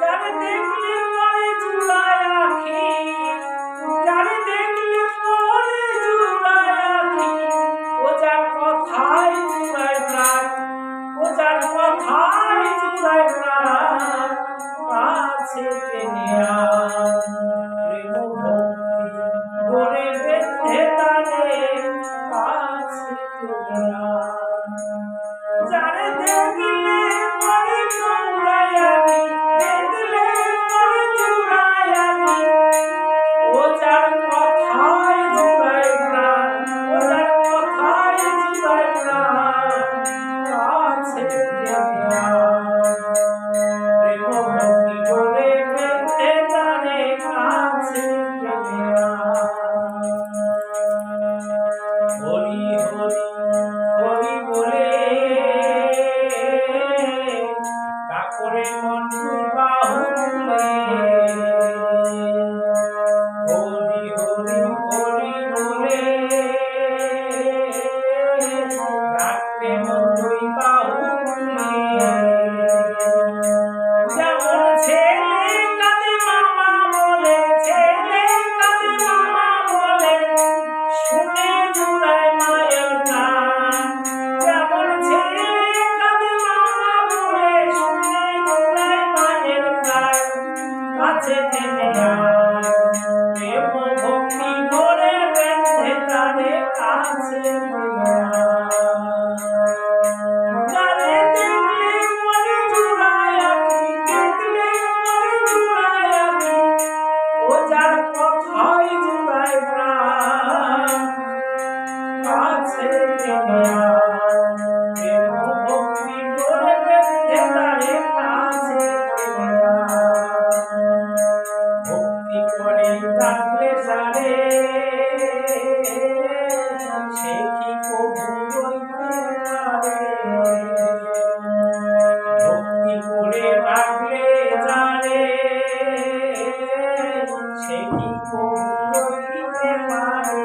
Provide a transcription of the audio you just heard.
যারে দেখলে পরে জুড়ায় আখি। যারে দেখলে পরে জুড়ায় আখি। ও যার কথায় জুড়ায় প্রাণ, ও যার কথায় জুড়ায় প্রাণ আছে করে রাখলে জানে সে কি করে পারে।